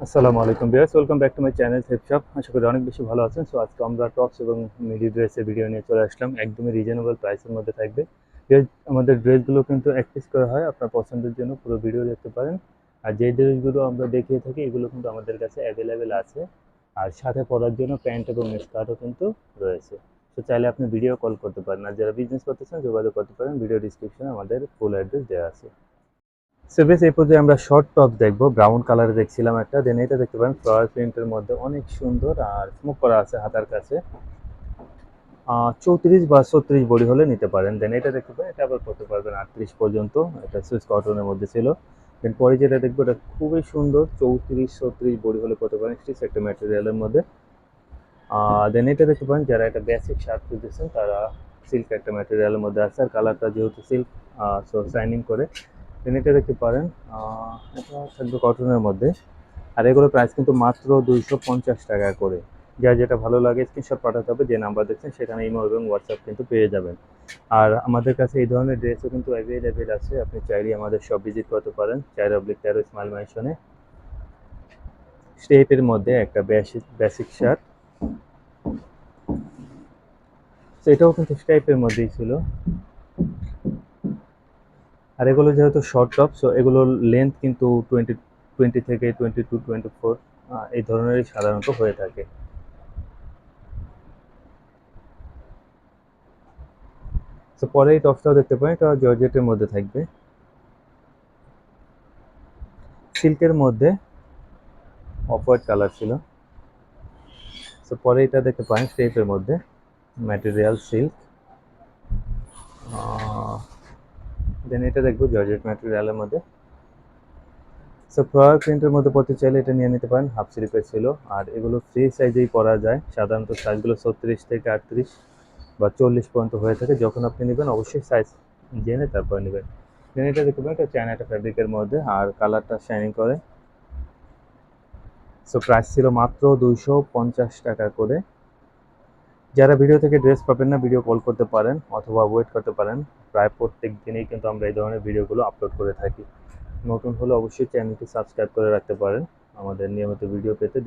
আসসালামু আলাইকুম বিয়ার্স welcome back to my channel Hep Shop আশা করি অনেক বেশি ভালো আছেন। সো আজকে আমরা টপস এবং মিডি ড্রেসের ভিডিও নিয়ে চলে আসলাম। একদমই রিজনেবল প্রাইসের মধ্যে থাকবে। আমাদের ড্রেসগুলো কিন্তু এক পিস করা হয় আপনার পছন্দের জন্য, পুরো ভিডিও দেখতে পারেন। আর যে ড্রেসগুলো আমরা দেখিয়ে থাকি, এগুলো কিন্তু আমাদের কাছে অ্যাভেলেবেল আছে। আর সাথে পরার জন্য প্যান্ট এবং স্কার্টও কিন্তু রয়েছে। তো চাইলে আপনি ভিডিও কল করতে পারেন। আর যারা বিজনেস করতে চান, যোগাযোগ করতে পারেন। ভিডিও ডিসক্রিপশনে আমাদের ফুল অ্যাড্রেস দেওয়া আছে। সো বেশ, এই পর্যায়ে আমরা শর্ট টপ দেখব। ব্রাউন কালারে দেখছিলাম একটা। দেন এটা দেখতে পারেন ফ্লাওয়ার প্রিন্টের মধ্যে অনেক সুন্দর আর স্মোক করা আছে হাতার কাছে। চৌত্রিশ বা ছত্রিশ বডি হলে নিতে পারেন। দেন এটা দেখতে পারেন, এটা আবার করতে পারবেন আটত্রিশ পর্যন্ত। এটা সুইচ কটনের মধ্যে ছিল। দেন পরে যেটা দেখব, এটা খুবই সুন্দর, চৌত্রিশ, ছত্রিশ বডি হলে করতে পারেন। স্টিচ একটা ম্যাটেরিয়ালের মধ্যে। দেন এটা দেখতে পারেন, যারা একটা বেসিক শার্ট খুঁজতেছেন, তারা সিল্ক একটা ম্যাটেরিয়ালের মধ্যে আছে। আর কালারটা যেহেতু সিল্ক সো শাইনিং করে। দেন দেখতে পারেন থাকবে কটনের মধ্যে। আর এগুলোর প্রাইস কিন্তু মাত্র দুইশো পঞ্চাশ টাকা করে। যা যেটা ভালো লাগে স্ক্রিনশট পাঠাতে হবে, যে নাম্বার দেখছেন, সেখানে ইমো এবং হোয়াটসঅ্যাপ কিন্তু পেয়ে যাবেন। আর আমাদের কাছে এই ধরনের ড্রেসও কিন্তু অ্যাভেলেবেল আছে, আপনি চাইলে আমাদের সব ভিজিট করতে পারেন, চার অব্লিক তেরো স্মাইল ম্যানশনে স্টেপের মধ্যে একটা বেসিক বেসিক শার্ট এটাও কিন্তু স্টাইপের মধ্যেই ছিল। আর এগুলো যেহেতু শর্ট টপ সো এগুলোর লেন্থ কিন্তু টোয়েন্টি টোয়েন্টি থেকে টোয়েন্টি টু টোয়েন্টি ফোর এই ধরনেরই সাধারণত হয়ে থাকে। তো পরে এই টপসটাও দেখতে পারেন, এটা জর্জেটের মধ্যে থাকবে। সিল্কের মধ্যে অফ হোয়াইট কালার ছিল। তো পরে এটা দেখতে পারেন স্টেপের মধ্যে ম্যাটেরিয়াল সিল্ক দেন এটা দেখব জর্জেট ম্যাটেরিয়ালের মধ্যে। সো ফ্লাওয়ার প্রিন্টের মধ্যে পড়তে চাইলে এটা নিয়ে নিতে পারেন হাফ স্লিপের ছিল। আর এগুলো ফ্রি সাইজেই পরা যায়। সাধারণত সাইজগুলো ছত্রিশ থেকে আটত্রিশ বা চল্লিশ পর্যন্ত হয়ে থাকে। যখন আপনি নেবেন, অবশ্যই সাইজ জেনে তারপরে নেবেন। দেন এটা দেখবেন এটা চায়না একটা ফ্যাব্রিকের মধ্যে। আর কালারটা শাইনিং করে। সো প্রাইস ছিল মাত্র দুইশো পঞ্চাশ টাকা করে। যারা ভিডিও থেকে ড্রেস পাবেন না ভিডিও কল করতে পারেন অথবা ওয়েট করতে পারেন। প্রায় প্রত্যেক দিনেই কিন্তু আমরা এই ধরনের ভিডিওগুলো আপলোড করে থাকি। নতুন হলে অবশ্যই চ্যানেলটি সাবস্ক্রাইব করে রাখতে পারেন। আমাদের নিয়মিত ভিডিও পেতে